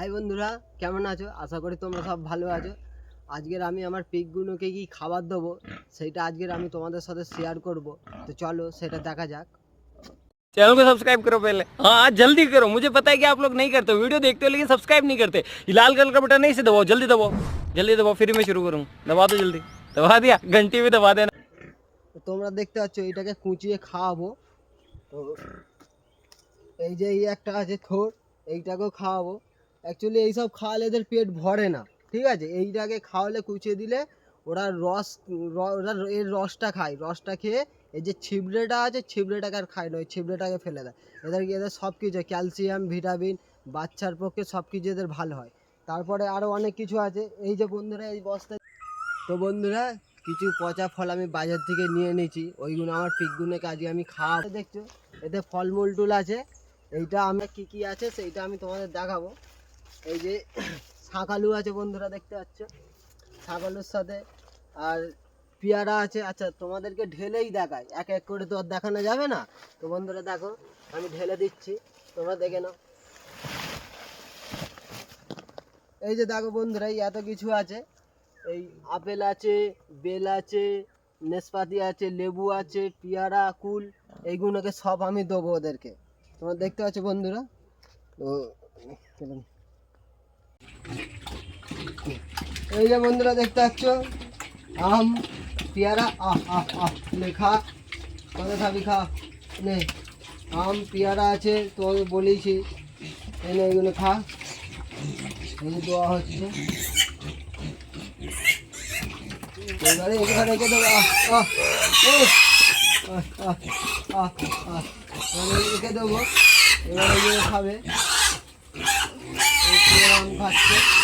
High বন্ধুরা কেমন আছো আশা করি তোমরা সব ভালো আছো আজকের আমি আমার পিকগুলোকে কি খাবার দেবো সেইটা আজকের আমি তোমাদের সাথে শেয়ার করব তো চলো সেটা দেখা যাক चैनल को सब्सक्राइब करो पहले हाँ जल्दी करो मुझे पता है कि आप लोग नहीं करते हो वीडियो देखते हो लेकिन सब्सक्राइब नहीं करते ये लाल कलर का बटन नहीं से दबाओ जल्दी दबाओ जल्दी दबाओ फिर मैं शुरू करूँ दबा दो जल्दी दबा दिया घंटी भी दबा देना তো তোমরা দেখতে পাচ্ছ এটাকে কুচিয়ে খাওয়াবো তো এই যে এই একটা আছে থোর এইটাকেও খাওয়াবো অ্যাকচুয়ালি এইসব খাওয়ালে এদের পেট ভরে না, ঠিক আছে? এইটাকে খাওয়ালে কুচিয়ে দিলে ওরা রস ওরা এর রসটা খায়। রসটা খেয়ে এই যে ছিবড়েটা আছে, ছিবড়েটাকে আর খায় না, ওই ছিবড়েটাকে ফেলে দেয়। এদের এদের সব কিছু ক্যালসিয়াম, ভিটামিন, বাচ্চার পক্ষে সব কিছু এদের ভালো হয়। তারপরে আরও অনেক কিছু আছে। এই যে বন্ধুরা, এই বস্তা তো বন্ধুরা, কিছু পচা ফল আমি বাজার থেকে নিয়ে এনেছি। ওইগুলো আমার পিকগুলোকে আজকে আমি খাওয়াবো দেখছ? এতে ফলমূল টুল আছে। এইটা আমরা কি কি আছে? সেইটা আমি তোমাদের দেখাবো। এই যে শাকালু আছে বন্ধুরা, দেখতে পাচ্ছ? শাকালুর সাথে। আর পেয়ারা আছে। আচ্ছা তোমাদেরকে ঢেলেই দেখায় এক এক করে তো আর দেখানো যাবে না। তো বন্ধুরা, দেখো, আমি ঢেলে দিচ্ছি। তোমরা দেখে নাও। এই যে দেখো বন্ধুরা এত কিছু আছে। এই আপেল আছে, বেল আছে, নেসপাতি আছে, লেবু আছে, পেয়ারা, কুল, এইগুলোকে সব আমি দেবো ওদেরকে। তোমরা দেখতে পাচ্ছ বন্ধুরা? তো এই যে বন্ধুরা দেখতে পাচ্ছ, আম, পেয়ারা, আহ আহ আহ লেখা খা। কত খাবি, খা। নে। আম, পেয়ারা আছে তোমাকে বলেছি এই এগুলো খা। এই দেওয়া হচ্ছে। রেখে দেবো। আহ আহ রেখে দেবো। খাবে। খাচ্ছে।